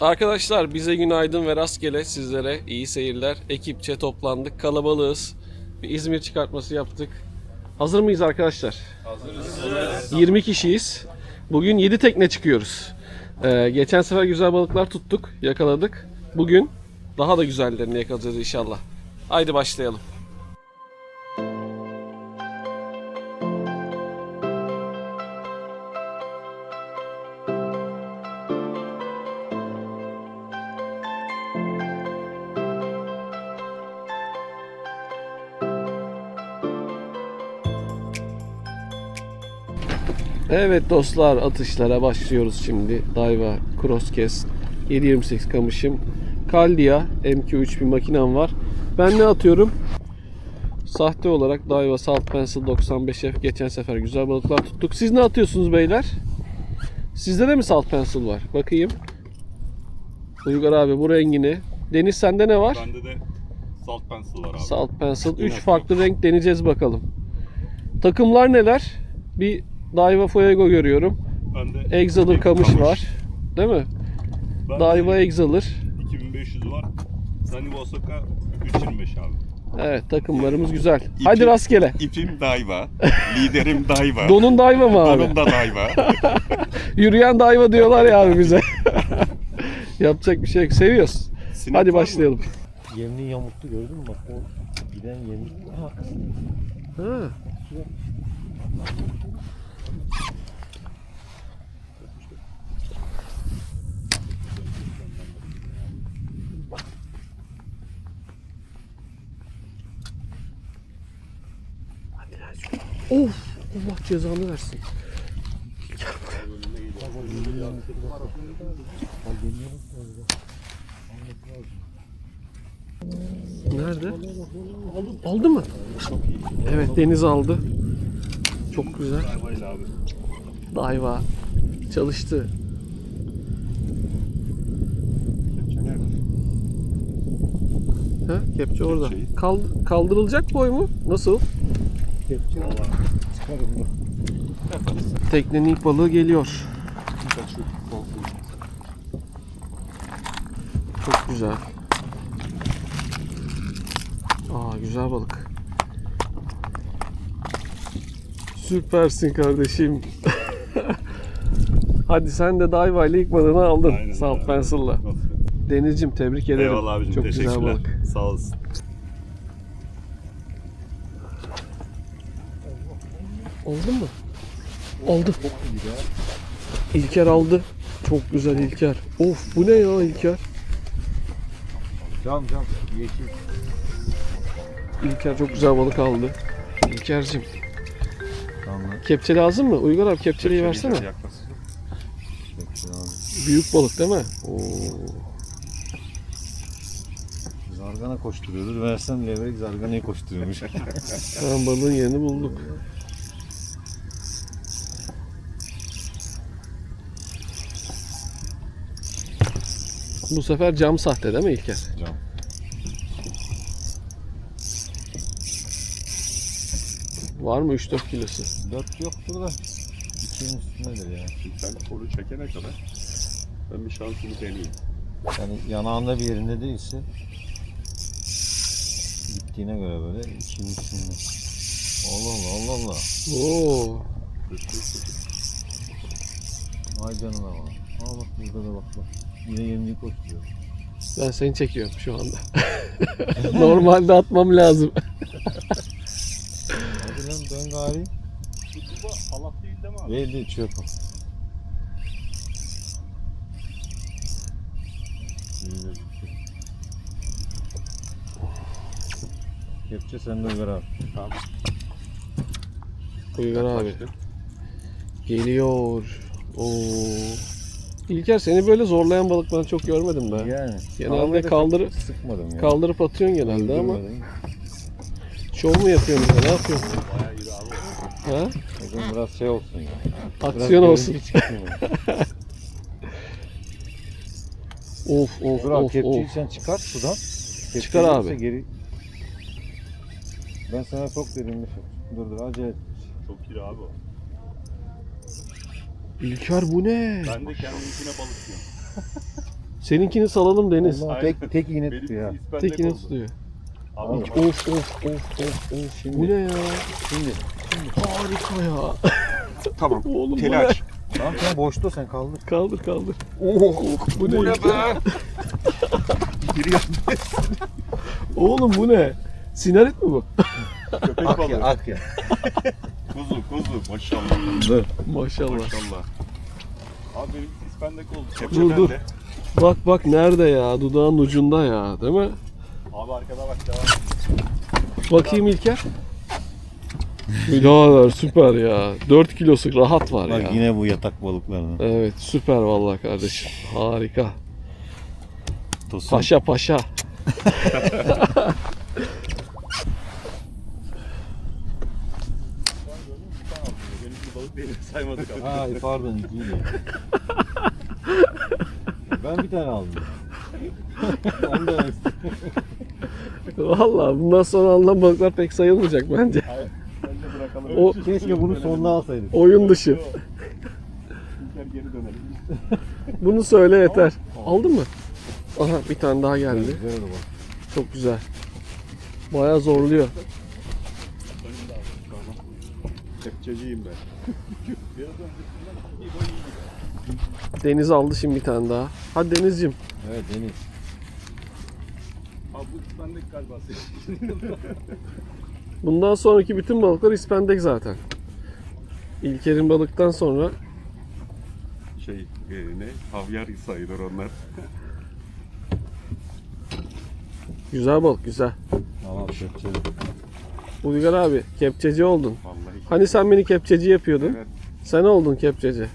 Arkadaşlar bize günaydın ve rastgele sizlere iyi seyirler. Ekipçe toplandık. Kalabalığız. Bir İzmir çıkartması yaptık. Hazır mıyız arkadaşlar? Hazırız. 20 kişiyiz. Bugün 7 tekne çıkıyoruz. Ee, geçen sefer güzel balıklar tuttuk, yakaladık. Bugün daha da güzellerini yakalayacağız inşallah. Haydi başlayalım. Evet dostlar atışlara başlıyoruz şimdi. Daiwa Crosscast 728 kamışım. Caldia MQ3 bir makinem var. Ben ne atıyorum? Sahte olarak Daiwa Salt Pencil 95F geçen sefer güzel balıklar tuttuk. Siz ne atıyorsunuz beyler? Sizde de mi Salt Pencil var? Bakayım. Uygar abi bu rengini. Deniz sende ne var? Bende de salt pencil var abi. Salt Pencil. 3 Yine farklı renk deneyeceğiz bakalım. Takımlar neler? Bir Daiwa Fuego görüyorum. Bende Exaler kamış var. Değil mi? Bende Daiwa Exaler. 2500 var. Zani Osaka 325 abi. Evet takımlarımız güzel. Hadi rastgele. İpim Daiwa. Liderim Daiwa. Donun Daiwa mı abi? Donum da Daiwa. Yürüyen Daiwa diyorlar ya abi bize. Yapacak bir şey yok. Seviyoruz. Sinek Hadi başlayalım. Yemliği yamuktu gördün mü bak o giden yemlik. Aha. Ha. Of! Allah cezanı versin. Nerede? Aldı mı? Evet Deniz aldı. Çok güzel. Abi. Daiwa çalıştı. Ha, kepçe orada. Kepçeyi. Kal- kaldırılacak boy mu? Nasıl? Kepçe mı? Teknenin ilk balığı geliyor. Çok güzel. Aa güzel balık. Süpersin kardeşim. Hadi sen de Daiwa ile ilk balığını aldın. Aynen Salt. Pencil'la. Nasıl? Denizciğim tebrik ederim. Eyvallah abicim Çok güzel teşekkürler. balık. Sağ olasın. Oldu mu? Oldu. İlker aldı. Çok güzel İlker. Of bu ne ya İlker? Cam cam yeşil. İlker çok güzel balık aldı. İlker'cim Tamam. kepçe lazım mı? Uygar abi kepçeliği versene. Yaklaşık. Kepçe abi. Büyük balık değil mi? Oo. Zargana koşturuyordur. Versen levrek zarganayı koşturuyormuş. Tamam balığın yerini bulduk. Bu sefer cam sahte değil mi İlker? Cam. Var mı 3-4 kilosu? Dört yoktur da. İkinin üstündedir ya. Sen kolu çekene kadar ben bir şansımı deneyeyim. Yani yanağında bir yerinde değilse gittiğine göre böyle ikinin üstünde. Allah Allah Allah Allah. Oo. Ay canına bak. Aa bak burada da bak bak. Yine yemliği koşturuyor. Ben seni çekiyorum şu anda. Normalde atmam lazım. Lan dön gari. Bu Allah değil değil mi abi? Değil değil çöp. Kepçe sende Uygar abi. Tamam. Uygar abi. Geliyor. Oo. İlker seni böyle zorlayan balık ben çok görmedim be. Yani. Genelde Havayı da kaldır- çok sıkmadım ya. Kaldırıp atıyorsun genelde ama şov mu yapıyorsun ya? Ne yapıyorsun? Ha? O zaman biraz şey olsun ya. Biraz Aksiyon olsun. görüntü çıksın ya. Of of Dur abi of kepçeyi of. sen çıkart sudan. Kepçeyi Çıkar yoksa abi. Geri... Ben sana çok dedim bir şey. Dur dur acele et. Çok iyi abi o. İlker bu ne? Ben de kendimkine balık yiyorum. Seninkini salalım Deniz. Allah tek, tek iğne tutuyor ya. Benim ispendek Tekini oldu. tutuyor. Abi Of of of of of. Şimdi. Bu ne ya? Şimdi. Harika ya. Tamam. Oğlum bu Telaş. Tamam sen boşta sen kaldır. ne? Kaldır kaldır. Oh, Bu ne? ne be? Yandı. Oğlum bu ne? Sinarit mi bu? Köpek Ak balığı. ya ak ya. Kuzu kuzu maşallah. Maşallah. Maşallah. Abi benim ispendek oldu. Kepçe Dur, dur. bende. Bak bak nerede ya? Dudağın ucunda ya. Değil mi? Abi arkada bak devam. Bakayım İlker. Birader süper ya. 4 kilosu rahat var Bak ya. yine bu yatak balıklarının. Evet süper vallahi kardeşim. Harika. Tosun. Paşa paşa. Saymadık abi. Ay pardon ikiydi. ben bir tane aldım. Onu da Vallahi bundan sonra alınan balıklar pek sayılmayacak bence. Bırakalım. O Keşke bunu sonuna alsaydık. oyun dışı. İlker geri dönelim. Bunu söyle yeter. Aldın mı? Aha bir tane daha geldi. Güzel oldu bak. Çok güzel. Bayağı zorluyor. Kepçeciyim ben. Deniz aldı şimdi bir tane daha. Hadi Deniz'cim. Evet Deniz. Abi bu ispendek galiba Bundan sonraki bütün balıklar ispendek zaten. İlker'in balıktan sonra Şey e, ne? Havyar sayılır onlar. güzel balık güzel. Tamam kepçeli. Uygar abi kepçeci oldun. Vallahi. Hani sen beni kepçeci yapıyordun. Evet. Sen oldun kepçeci.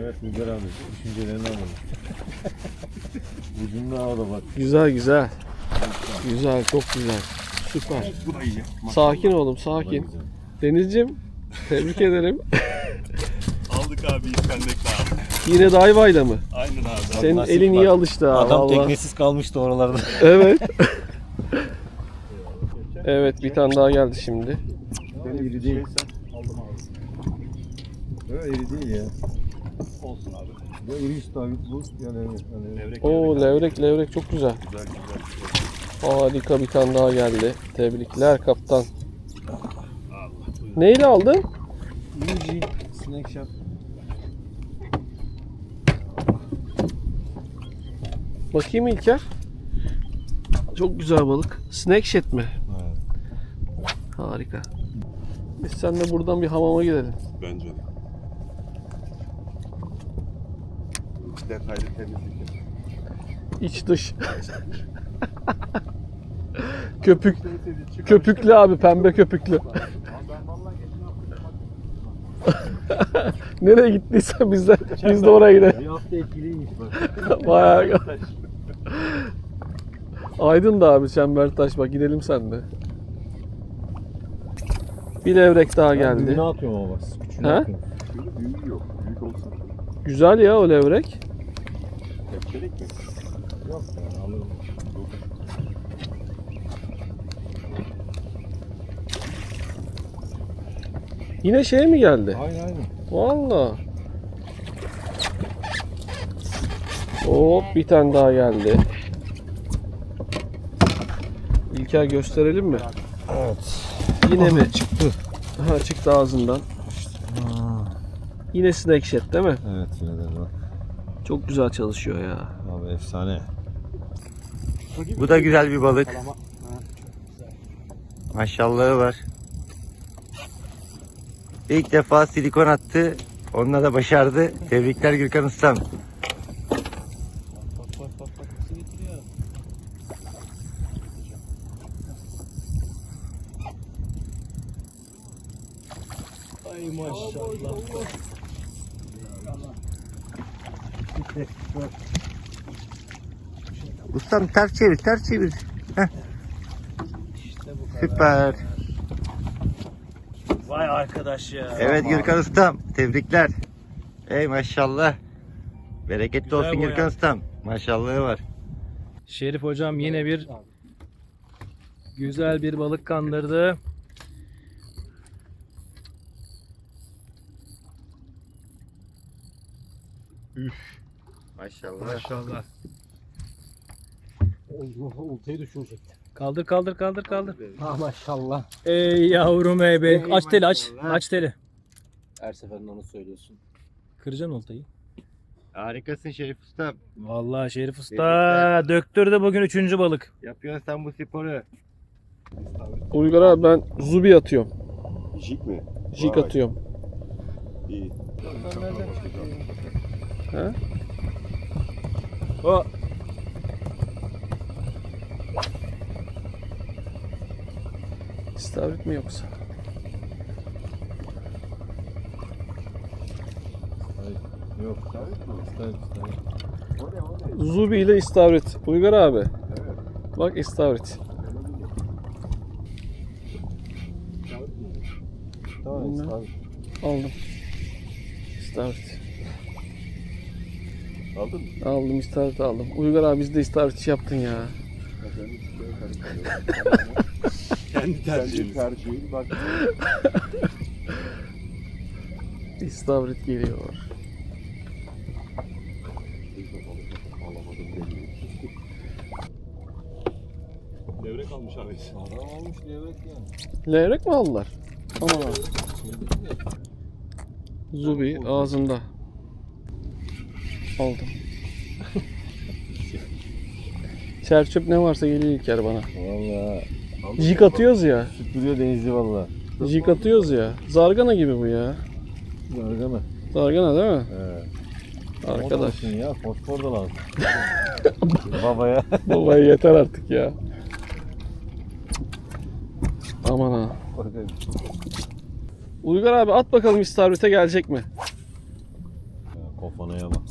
Evet Müger abi. Düşüncelerini alalım. Ucunda havada bak. Güzel güzel. Güzel çok güzel. Süper. Bu da iyi. Sakin oğlum sakin. Deniz'cim tebrik ederim. Aldık abi ispendek abi. Yine dayvayla mı? Aynen abi. Senin nasip elin iyi bak. alıştı ha Adam vallahi. teknesiz kalmıştı oralarda. Evet. evet bir tane daha geldi şimdi. Benim iri değil. Aldım abi. Öyle iri değil ya. Olsun abi. Bu iri işte abi. Bu yani, yani Levrek Oo levrek levrek çok güzel. Güzel güzel. Harika bir tane daha geldi. Tebrikler kaptan. Neyle aldın? Yuji Snack Shop. Bakayım İlker. Çok güzel balık. Snack shet mi? Evet. Harika. Biz seninle buradan bir hamama gidelim. Bence de. Detaylı temizlik. İç dış. Köpük. Köpüklü abi pembe köpüklü. Nereye gittiysen biz de, biz de oraya gidelim. Bir hafta etkiliymiş bak. Bayağı. Aydın da abi Çembertaş bak gidelim sen de. Bir levrek daha geldi. Ne atıyorum ama bak. Küçüğünü He? atıyorum. Şöyle büyük yok. Büyük olsun. Güzel ya o levrek. Kepçelik mi? Yok yani alırım. Yine şey mi geldi? Aynen aynen. Valla. Hop bir tane daha geldi. İlker gösterelim mi? Evet. Yine mi? Çıktı. Ha çıktı ağzından. Yine snack shet değil mi? Evet yine de bak. Çok güzel çalışıyor ya. Abi efsane. Bu da güzel bir balık. Maşallahı var. İlk defa silikon attı. Onunla da başardı. Tebrikler Gürkan Ustam. Ustam ters çevir, ters çevir. Heh. Süper. Vay arkadaş ya. Evet Gürkan Ustam, tebrikler. Ey maşallah. Bereketli Güzel olsun Gürkan. Ustam. Maşallahı var. Şerif hocam yine bir güzel bir balık kandırdı. Maşallah. Maşallah. Oltayı düşürecek. Kaldır kaldır kaldır kaldır. Ha maşallah. Ey yavrum ey be. Aç teli aç. Aç teli. Her seferinde onu söylüyorsun. Kıracaksın oltayı. Harikasın Şerif Usta. Vallahi Şerif Usta döktürdü bugün üçüncü balık. Yapıyorsun sen bu sporu. Uygar abi ben zubi atıyorum. Jig mi? Jig Vay, atıyorum. İyi. He? O. İstavrit mi yoksa? Yok. İster ister. Zubi ile istavrit. Uygar abi. Bak istavrit. Tamam. Aldım. İstavrit. Aldın mı? Aldım istavrit aldım. Uygar abi biz de istavrit yaptın ya. Kendi tercihim. tercihim. Bak. İstavrit geliyor. Devre kalmış abi. Adam olmuş levrek yani. Levrek mi aldılar? Aman abi. Zubi ağzında. Aldım. Çerçöp ne varsa geliyor İlker bana. Valla. Jig atıyoruz ya. Süpürüyor denizci valla. Jig atıyoruz ya. Zargana gibi bu ya. Zargana. Zargana değil mi? He. Arkadaş. ya fosfor da lazım. Babaya. Vallahi yeter artık ya. Aman ha. Uygar abi at bakalım istavrite gelecek mi? Kofanaya bak.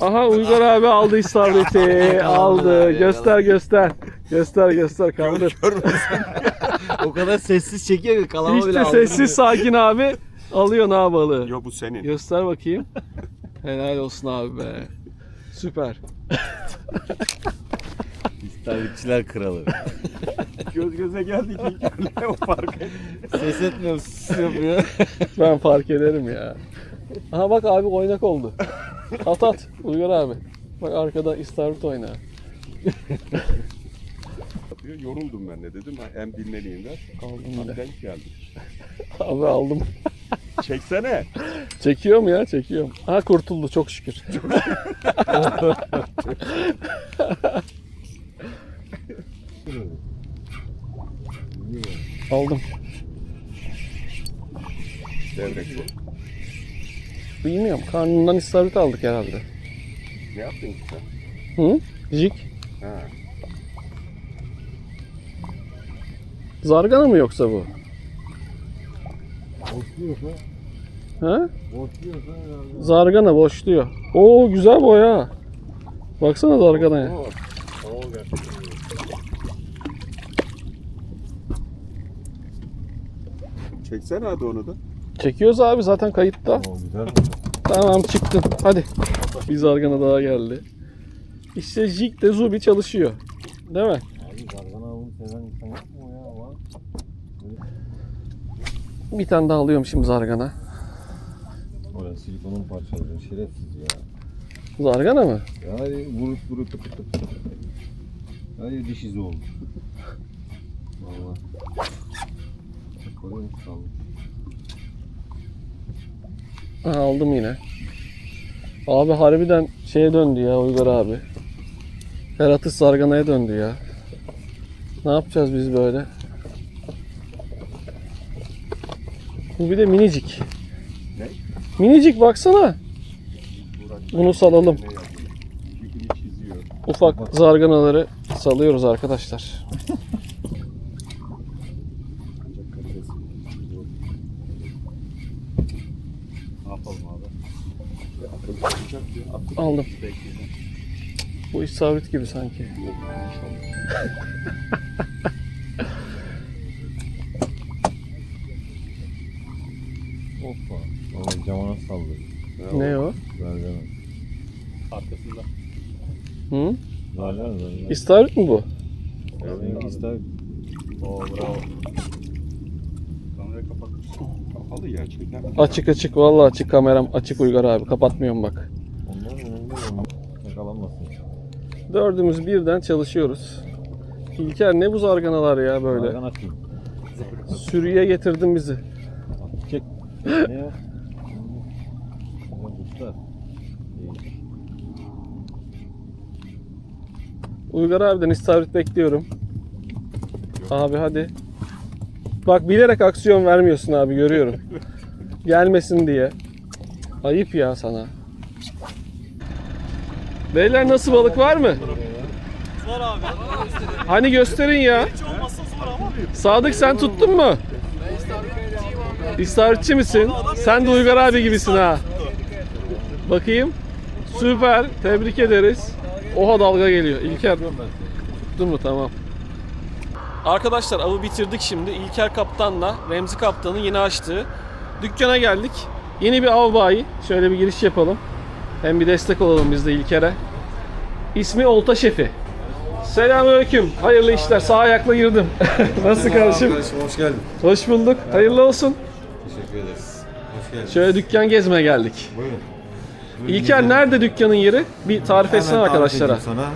Aha Uygar abi aldı istavriti. aldı. Göster göster. Göster göster kaldır. o kadar sessiz çekiyor ki kalama İşte sessiz sakin abi. Alıyor na balığı. Yok bu senin. Göster bakayım. Helal olsun abi be. Süper. İstavritçiler kralı. Göz göze geldik İlker'le o fark et. Ses etmiyor, sus yapıyor. Ben fark ederim ya. Aha bak abi oynak oldu. At at Uygar abi. Bak arkada istavrit oyna. Yapıyor. Yoruldum ben de dedim. Hem dinleneyim de. Aldım yine. denk geldi. Abi aldım. Çeksene. Çekiyorum ya çekiyorum. Ha kurtuldu çok şükür. Aldım. Devrek bu. Bilmiyorum. Karnından istavrit aldık herhalde. Ne yaptın ki sen? Hı? Jig. Ha. Zargana mı yoksa bu? Boşluyorsa, Ha? boşluyorsa herhalde. Zargana boşluyor. Oo güzel boya. Baksana zarganaya. Oo. Oo. Çeksene hadi onu da. Çekiyoruz abi zaten kayıtta. Güzel. Tamam çıktın. Hadi. Bir zargana daha geldi. İşte jig de zubi çalışıyor. Değil mi? Abi zargana avını seven insan yok mu ya? Var. Bir tane daha alıyorum şimdi zargana. Orası silikonun parçaları. Şerefsiz ya. Zargana mı? Yani vurup vurup tıpı tıpı tıpı. Hadi diş izi oldu. Valla. Musun kaldı? Aha, aldım yine. Abi harbiden şeye döndü ya Uygar abi. Her atış zarganaya döndü ya. Ne yapacağız biz böyle? Bu bir de minicik. Ne? Minicik baksana. Bunu salalım. Ufak zarganaları salıyoruz arkadaşlar. Ancak kalitesi. Ne yapalım abi? Ya, sallıyor. Ne o? Zargana. Arkasında. Hı? Zargana zargana. İstavrit mi bu? Seninki ister. Oo bravo. Kamerayı kapat. Kapalı ya çünkü. Açık açık vallahi açık kameram açık Uygar abi kapatmıyorum bak. Ondan değil. Yakalanmasın. Dördümüz birden çalışıyoruz. İlker ne bu zarganalar ya böyle. Sürüye getirdin bizi. Çek. ne o? Usta. Uygar abiden istavrit bekliyorum. Abi hadi. Bak bilerek aksiyon vermiyorsun abi görüyorum. Gelmesin diye. Ayıp ya sana. Beyler nasıl balık var mı? Var abi. Hani gösterin ya. Sadık sen tuttun mu? İstavritçi misin? Sen de Uygar abi gibisin ha. Bakayım. Süper. Tebrik ederiz. Oha dalga geliyor. İlker. Tuttun mu? Tamam. Arkadaşlar avı bitirdik şimdi. İlker Kaptan'la Remzi Kaptan'ın yeni açtığı dükkana geldik. Yeni bir av bayi. Şöyle bir giriş yapalım. Hem bir destek olalım biz de İlker'e. İsmi Olta Şefi. Selamünaleyküm. Hayırlı işler. Sağ ayakla girdim. Nasıl kardeşim? Kardeşim hoş geldin. Hoş bulduk. Hayırlı olsun. Teşekkür ederiz. Hoş geldin. Şöyle dükkan gezmeye geldik. Buyurun. İlker nerede dükkanın yeri? Bir tarif etsene Hemen tarif arkadaşlara. edeyim sana.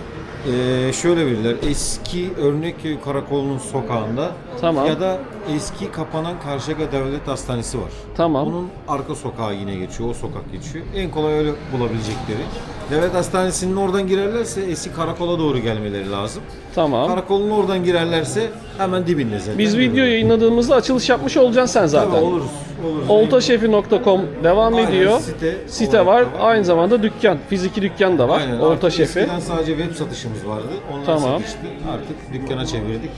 Ee, şöyle bilirler. Eski Örnekköy Karakolu'nun sokağında Tamam. ya da eski kapanan Karşıyaka Devlet Hastanesi var. Tamam. Onun arka sokağı yine geçiyor. O sokak geçiyor. En kolay öyle bulabilecekleri. Devlet Hastanesi'nin oradan girerlerse eski karakola doğru gelmeleri lazım. Tamam. Karakolun oradan girerlerse hemen dibinde zaten. Biz video yayınladığımızda açılış yapmış olacaksın sen zaten. Tabii oluruz. Oluruz. Oltaşefi.com devam Aynen, ediyor. site Site var. var. Aynı zamanda dükkan. Fiziki dükkan da var. Aynen. Olta Şefi. Eskiden sadece web satışımız vardı. Onlar Tamam. satıştı. Artık dükkana çevirdik.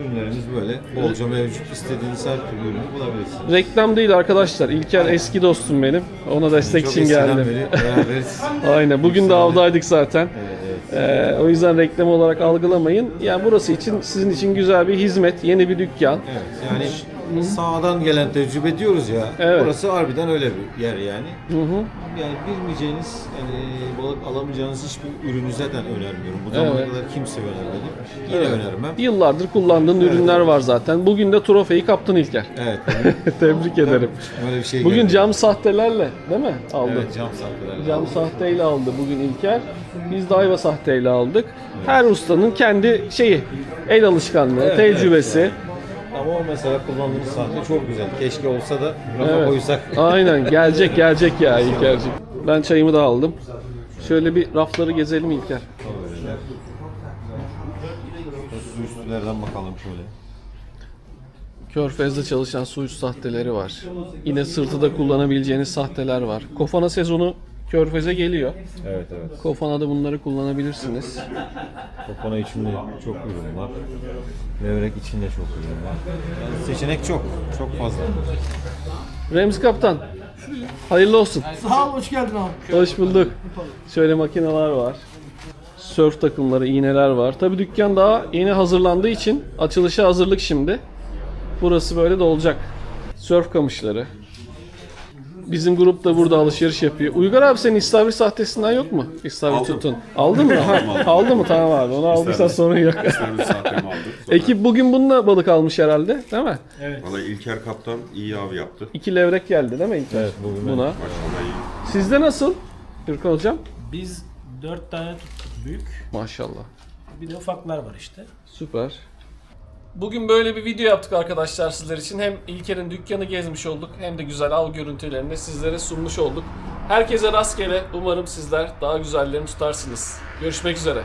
Ürünlerimiz böyle. Bolca mevcut. İstediğiniz her türlü ürünü bulabilirsiniz. Reklam değil arkadaşlar. İlker eski dostum benim. Ona destek Çok için geldim. beri beraberiz. Aynen. Bugün de avdaydık zaten. evet, evet. Ee, o yüzden reklam olarak algılamayın. Yani burası için sizin için güzel bir hizmet, yeni bir dükkan. Evet, yani sağdan gelen tecrübe diyoruz ya. Evet. Burası harbiden öyle bir yer yani. Hı hı. Yani bilmeyeceğiniz, yani balık alamayacağınız hiçbir ürünü zaten önermiyorum. Bu zamana Evet. kadar kimse önermedi. Yine Evet. önermem. Yıllardır kullandığın ürünler var zaten. Bugün de trofeyi kaptın İlker. Evet. Tebrik ederim. Böyle bir şey Bugün geldi. cam sahtelerle değil mi aldın? Evet, cam sahteler. Cam sahteyle aldı bugün İlker. Biz de ayva sahteyle aldık. Her ustanın kendi şeyi, el alışkanlığı, tecrübesi. Ama o mesela kullandığımız sahte çok güzel. Keşke olsa da rafa Evet. koysak. Aynen gelecek gelecek ya İlker'cik. Ben çayımı da aldım. Şöyle bir rafları gezelim İlker. Su üstülerden bakalım şöyle. Körfez'de çalışan su üst sahteleri var. Yine sırtıda kullanabileceğiniz sahteler var. Kofana sezonu Körfez'e geliyor. Evet evet. Kofana'da bunları kullanabilirsiniz. Kopana içinde çok ürün var. Levrek içinde çok ürün var. Yani seçenek çok. Çok fazla. Remzi Kaptan. Hayırlı olsun. Sağ ol hoş geldin abi. Hoş bulduk. Şöyle makineler var. Sörf takımları, iğneler var. Tabi dükkan daha yeni hazırlandığı için açılışa hazırlık şimdi. Burası böyle dolacak. Sörf kamışları. Bizim grup da burada alışveriş yapıyor. Uygar abi senin istavrit sahtesinden yok mu? İstavrit tutun. Aldın mı? Ha, Aldı mı? Tamam abi. Onu aldıysan sorun yok. Bir saatimi aldı. Ekip bugün bununla balık almış herhalde. Değil mi? Valla İlker Kaptan iyi av yaptı. İki levrek geldi değil mi İlker? Evet, bugün Buna. Maşallah iyi. Sizde nasıl? Gürkan hocam? Biz 4 tane tuttuk büyük. Maşallah. Bir de ufaklar var işte. Süper. Bugün böyle bir video yaptık arkadaşlar sizler için. Hem İlker'in dükkanı gezmiş olduk hem de güzel av görüntülerini sizlere sunmuş olduk. Herkese rastgele. Umarım sizler daha güzellerini tutarsınız. Görüşmek üzere.